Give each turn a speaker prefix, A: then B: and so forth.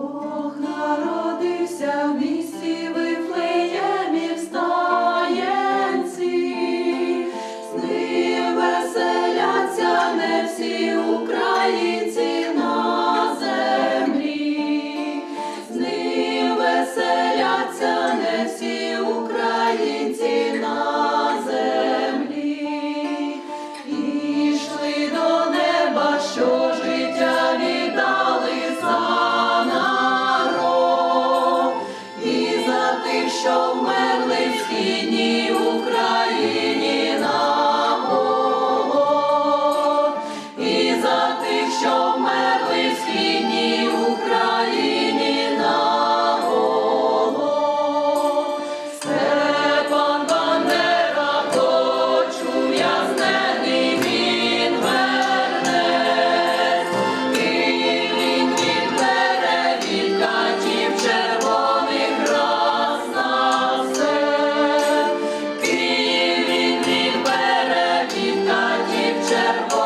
A: Бог народився в місті Вифлеємі в з ним веселяться не всі українці на землі, з ним веселяться не всі. нині Україні. Master.